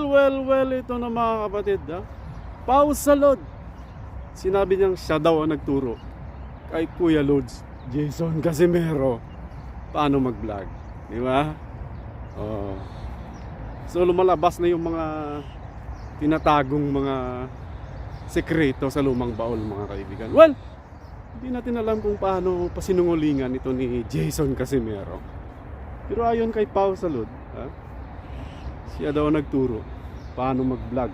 well, well, ito na mga kapatid. Ha? Pau Salod. Sinabi niyang siya daw ang nagturo kay Kuya Lods Jason Casimero paano mag-vlog. Di ba? Oh. So lumalabas na yung mga tinatagong mga sekreto sa lumang baol mga kaibigan. Well, hindi natin alam kung paano pasinungulingan ito ni Jason Casimero. Pero ayon kay Pau Salud? Siya daw nagturo paano mag-vlog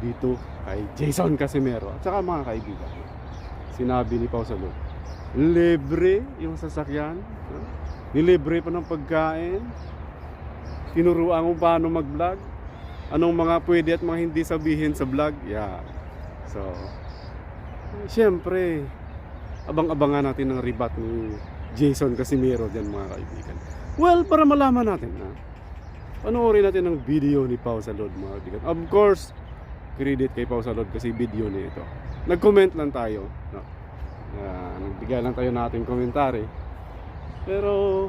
dito kay Jason Casimero at saka mga kaibigan. Sinabi ni Pau Salud, libre yung sasakyan, ha? nilibre pa ng pagkain, tinuruan kung paano mag-vlog, anong mga pwede at mga hindi sabihin sa vlog, yeah. So, Siyempre, abang-abangan natin ang ribat ni Jason Casimiro dyan mga kaibigan. Well, para malaman natin na panoorin natin ang video ni Pau Salod mga kaibigan. Of course, credit kay Pau Salod kasi video niya ito. Nag-comment lang tayo. No? Uh, nagbigay lang tayo natin komentary. Pero,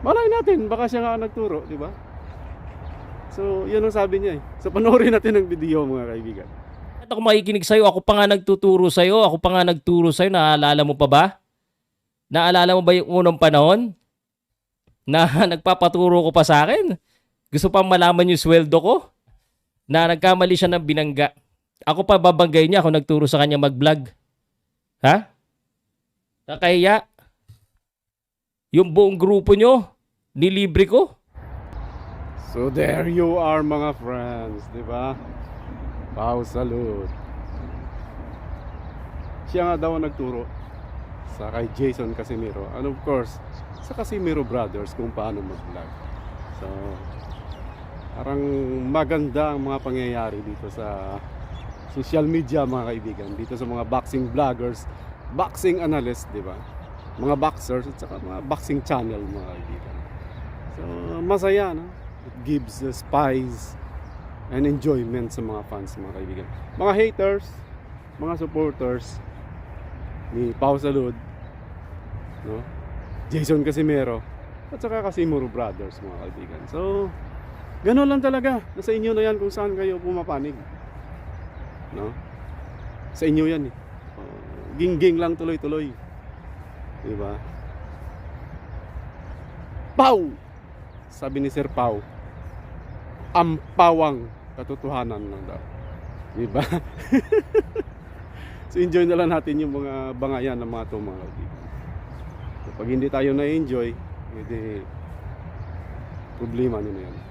malay natin, baka siya nga nagturo, di ba? So, yan ang sabi niya eh. So, panoorin natin ang video mga kaibigan. At ako makikinig sa'yo, ako pa nga nagtuturo sa'yo, ako pa nga nagturo sa'yo, naalala mo pa ba? Naalala mo ba yung unang panahon? Na nagpapaturo ko pa sa akin? Gusto pang malaman yung sweldo ko? Na nagkamali siya ng binangga. Ako pa babanggay niya ako nagturo sa kanya mag-vlog. Ha? Nakahiya. Yung buong grupo nyo, nilibre ko. So there you are mga friends, di ba? Pau salute. Siya nga daw nagturo sa kay Jason Casimiro. And of course, sa Casimiro Brothers kung paano mag-vlog. So, parang maganda ang mga pangyayari dito sa social media mga kaibigan. Dito sa mga boxing vloggers, boxing analyst, di ba? Mga boxers at saka mga boxing channel mga kaibigan. So, masaya, no? It gives uh, spice and enjoyment sa mga fans, mga kaibigan. Mga haters, mga supporters ni Pau Salud, no? Jason Casimero, at saka Casimiro Brothers, mga kaibigan. So, ganun lang talaga. Nasa inyo na yan kung saan kayo pumapanig. No? Sa inyo yan eh. Uh, gingging lang tuloy-tuloy. Diba? Pau! Sabi ni Sir Pau, ang pawang katotohanan lang daw. Diba? so enjoy na lang natin yung mga bangayan ng mga to mga kaibigan. So, pag hindi tayo na-enjoy, hindi problema nyo na yan.